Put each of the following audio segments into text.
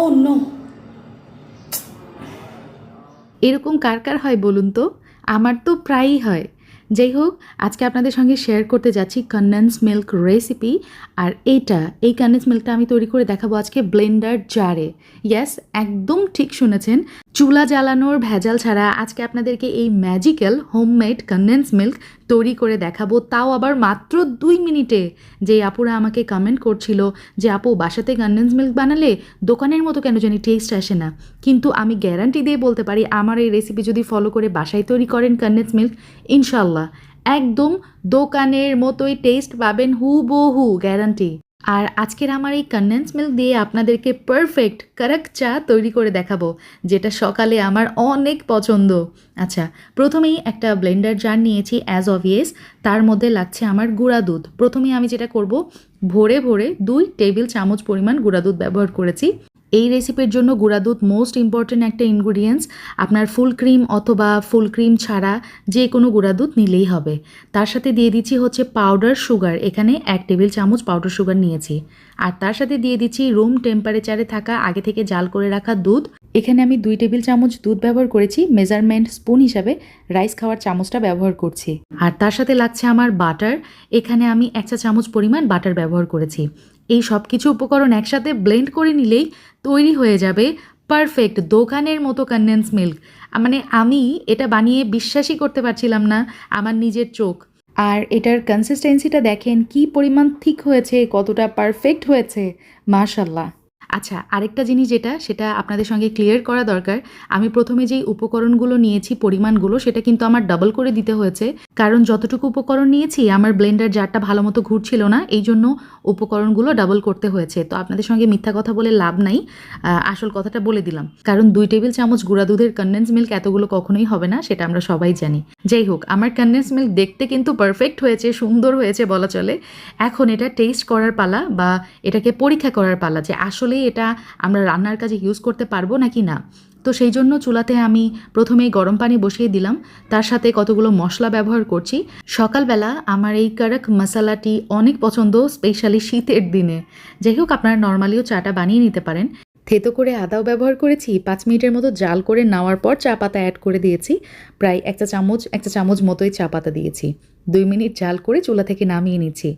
Oh no এরকম কার কার হয় বলুন তো? আমার তো প্রায়ই হয়। যাই হোক, আজকে আপনাদের সঙ্গে শেয়ার করতে যাচ্ছি কন্ডেন্স মিল্ক রেসিপি আর এইটা, এই কন্ডেন্স মিল্কটা আমি তৈরি করে দেখাবো আজকে ব্লেন্ডার জারে ইয়াস একদম ঠিক শুনেছেন। চুলা জ্বালানোর ভেজাল ছাড়া আজকে আপনাদেরকে এই ম্যাজিক্যাল হোমমেড কন্ডেন্স মিল্ক তৈরি করে দেখাবো। তাও আবার মাত্র দুই মিনিটে। যে আপুরা আমাকে কমেন্ট করছিল যে, আপু, বাসাতে কন্ডেন্স মিল্ক বানালে দোকানের মতো কেন জানি টেস্ট আসে না? কিন্তু আমি গ্যারান্টি দিয়ে বলতে পারি, আমার এই রেসিপি যদি ফলো করে বাসায় তৈরি করেন কন্ডেন্স মিল্ক ইনশাল্লাহ একদম দোকানের মতোই টেস্ট পাবেন হু বহু গ্যারান্টি আর আজকের আমার এই কন্ডেন্স মিল্ক দিয়ে আপনাদেরকে পারফেক্ট কারাক চা তৈরি করে দেখাবো, যেটা সকালে আমার অনেক পছন্দ। আচ্ছা প্রথমেই একটা ব্লেন্ডার জার নিয়েছি অ্যাজ অবভিয়াস তার মধ্যে লাগছে আমার গুঁড়া দুধ। প্রথমে আমি যেটা করব, ভোরে ভোরে দুই টেবিল চামচ পরিমাণ গুঁড়া দুধ ব্যবহার করেছি। এই রেসিপির জন্য গুঁড়া দুধ মোস্ট ইম্পর্ট্যান্ট একটা ইনগ্রিডিয়েন্টস আপনার ফুল ক্রিম অথবা ফুল ক্রিম ছাড়া যে কোনো গুঁড়া দুধ নিলেই হবে। তার সাথে দিয়ে দিচ্ছি হচ্ছে পাউডার সুগার এখানে এক টেবিল চামচ পাউডার সুগার নিয়েছি। আর তার সাথে দিয়ে দিচ্ছি রুম টেম্পারেচারে থাকা আগে থেকে জাল করে রাখা দুধ। এখানে আমি দুই টেবিল চামচ দুধ ব্যবহার করেছি মেজারমেন্ট স্পুন হিসাবে রাইস খাওয়ার চামচটা ব্যবহার করছি। আর তার সাথে লাগছে আমার বাটার এখানে আমি এক চা চামচ পরিমাণ বাটার ব্যবহার করেছি। এই সব কিছু উপকরণ একসাথে ব্লেন্ড করে নিলেই তৈরি হয়ে যাবে পারফেক্ট দোকানের মতো কন্ডেন্স মিল্ক মানে আমি এটা বানিয়ে বিশ্বাসই করতে পারছিলাম না আমার নিজের চোখ। আর এটার কনসিস্টেন্সিটা দেখেন কি পরিমাণ ঠিক হয়েছে, কতটা পারফেক্ট হয়েছে। মাশাল্লাহ আচ্ছা আরেকটা জিনিস যেটা, সেটা আপনাদের সঙ্গে ক্লিয়ার করা দরকার। আমি প্রথমে যেই উপকরণগুলো নিয়েছি, পরিমাণগুলো, সেটা কিন্তু আমার ডাবল করে দিতে হয়েছে। কারণ যতটুকু উপকরণ নিয়েছি, আমার ব্লেন্ডার জারটা ভালো মতো ঘুরছিল না এই জন্য উপকরণগুলো ডাবল করতে হয়েছে। তো আপনাদের সঙ্গে মিথ্যা কথা বলে লাভ নাই আসল কথাটা বলে দিলাম। কারণ দুই টেবিল চামচ গুঁড়া দুধের কন্ডেন্স মিল্ক এতগুলো কখনোই হবে না, সেটা আমরা সবাই জানি। যাই হোক, আমার কন্ডেন্স মিল্ক দেখতে কিন্তু পারফেক্ট হয়েছে, সুন্দর হয়েছে বলা চলে। এখন এটা টেস্ট করার পালা বা এটাকে পরীক্ষা করার পালা যে আসলেই এটা আমরা রান্নার কাজে ইউজ করতে পারব নাকি না? তো সেই জন্য চুলাতে আমি প্রথমেই গরম পানি বসিয়ে দিলাম। তার সাথে কতগুলো মশলা ব্যবহার করছি। সকালবেলা আমার এই কারক মশালাটি অনেক পছন্দ স্পেশালি শীতের দিনে। যাই হোক আপনারা নর্মালিও চাটা বানিয়ে নিতে পারেন। থেতো করে আদাও ব্যবহার করেছি, পাঁচ মিনিটের মতো জাল করে নেওয়ার পর চা পাতা অ্যাড করে দিয়েছি। প্রায় একটা চামচ একটা চামচ মতোই চা পাতা দিয়েছি। দুই মিনিট জাল করে চুলা থেকে নামিয়ে নিচ্ছি।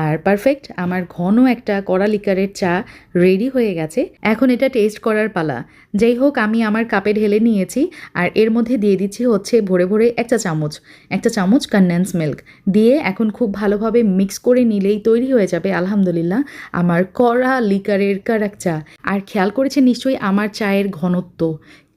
আর পারফেক্ট আমার ঘন একটা কড়া লিকারের চা রেডি হয়ে গেছে। এখন এটা টেস্ট করার পালা। যাই হোক, আমি আমার কাপে ঢেলে নিয়েছি আর এর মধ্যে দিয়ে দিচ্ছি হচ্ছে ভরে ভরে একটা চামচ। একটা চামচ কন্ডেন্স মিল্ক দিয়ে এখন খুব ভালোভাবে মিক্স করে নিলেই তৈরি হয়ে যাবে, আলহামদুলিল্লাহ, আমার কড়া লিকারের কারাক চা। আর খেয়াল করেছে নিশ্চয়ই আমার চায়ের ঘনত্ব।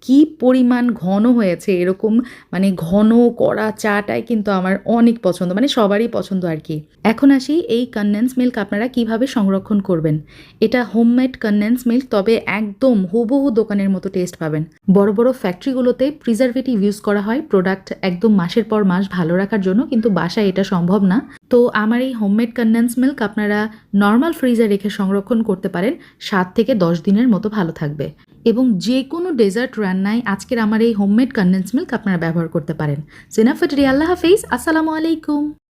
কি পরিমাণ ঘন হয়েছে এরকম মানে ঘন কড়া চাটাই কিন্তু আমার অনেক পছন্দ মানে সবারই পছন্দ আর কি। এখন আসি এই কন্ডেন্স মিল্ক আপনারা কীভাবে সংরক্ষণ করবেন। এটা হোমমেড কন্ডেন্স মিল্ক তবে একদম হুবহু দোকানের মতো টেস্ট পাবেন। বড় বড় ফ্যাক্টরিগুলোতে প্রিজারভেটিভ ইউজ করা হয় প্রোডাক্ট একদম মাসের পর মাস ভালো রাখার জন্য, কিন্তু বাসায় এটা সম্ভব না। তো আমার এই হোমমেড কন্ডেন্স মিল্ক আপনারা নর্মাল ফ্রিজে রেখে সংরক্ষণ করতে পারেন, সাত থেকে দশ দিনের মতো ভালো থাকবে। এবং যে কোনো ডেজার্ট রান্নায় আজকের আমার এই হোমমেড কন্ডেন্স মিল্ক আপনারা ব্যবহার করতে পারেন। সিনাফেট রি আল্লাহ হাফিজ। আসসালামু আলাইকুম।